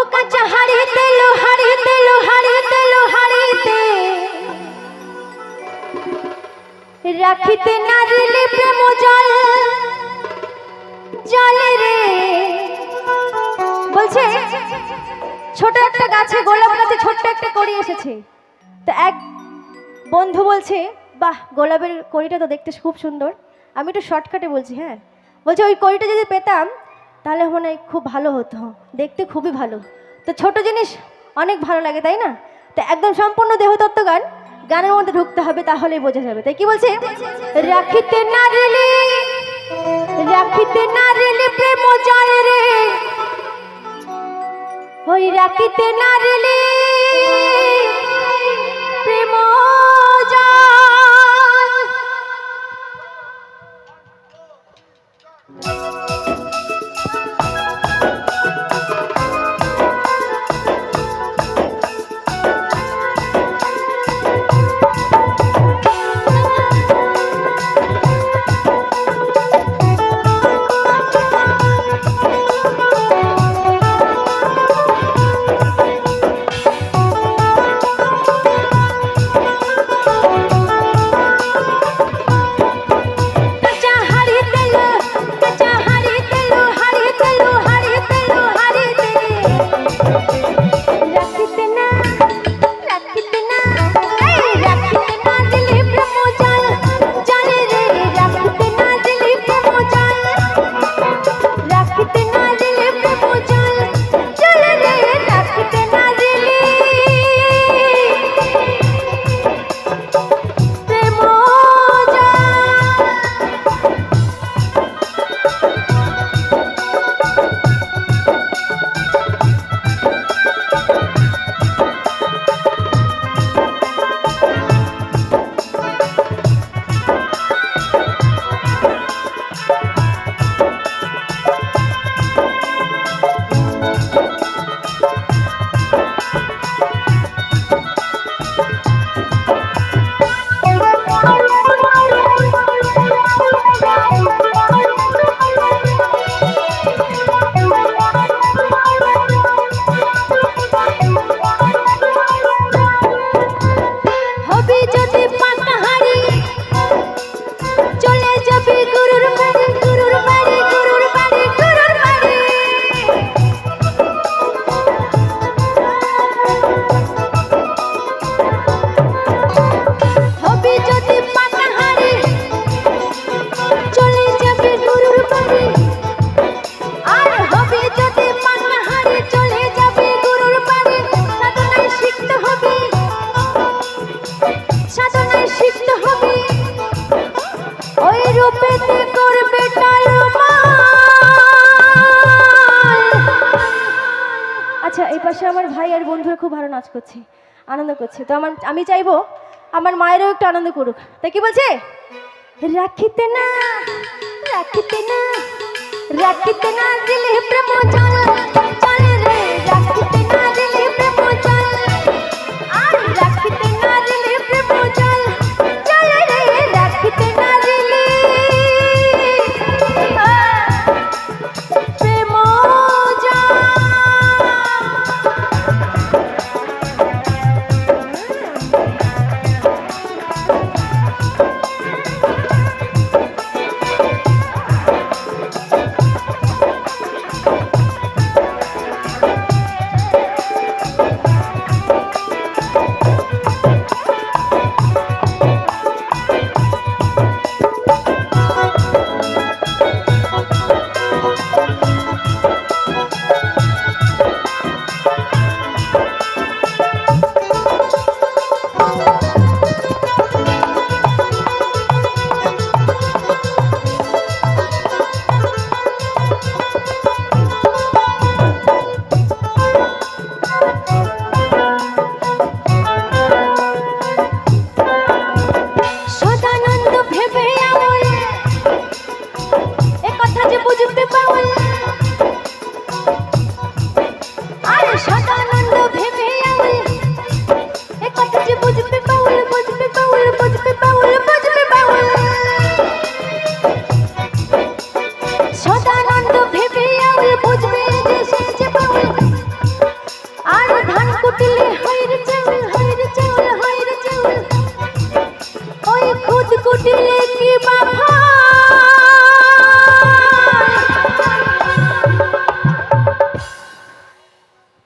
ও কাঁচা হাড়িতে লো হাড়িতে লো রাখিতে না দিলে প্রেম জল, জলে রে। বলছে, ছোট একটা গাছে, গোলাপ গাছে ছোট্ট একটা কড়ি এসেছে। তো এক বন্ধু বলছে, বাহ, গোলাপের কড়িটা তো দেখতে খুব সুন্দর। আমি একটু শর্টকাটে বলছি হ্যাঁ? বলছে, ওই কড়িটা যদি পেতাম তাহলে মনে হয় খুব ভালো হতো। দেখতে খুবই ভালো। তো ছোট জিনিস অনেক ভালো লাগে, তাই না? তো একদম সম্পূর্ণ দেহতত্ত্ব গান, গানের মধ্যে ঢুকতে হবে তাহলেই বোঝা যাবে। তাই কি বলছে? রাখিতে না রেলে রাখিতে না রেলে প্রেম জল রে। ওই রাখিতে না রেলে পাশে আমার ভাই আর বন্ধুরা খুব ভালো নাচ করছে, আনন্দ করছে। তো আমার আমি চাইব আমার মায়েরও একটু আনন্দ করুক। তাই কি বলছে? রাখিতে না রাখিতে না রাখিতে না দিলে প্রেম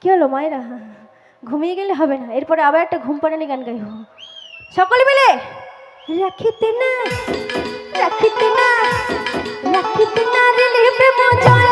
চলো মায়েরা? ঘুমিয়ে গেলে হবে না। এরপরে আবার একটা ঘুম পাড়ানি গান গাইব। সকলে মিলে? রাখিতে না রাখিতে না রাখিতে না রে প্রেম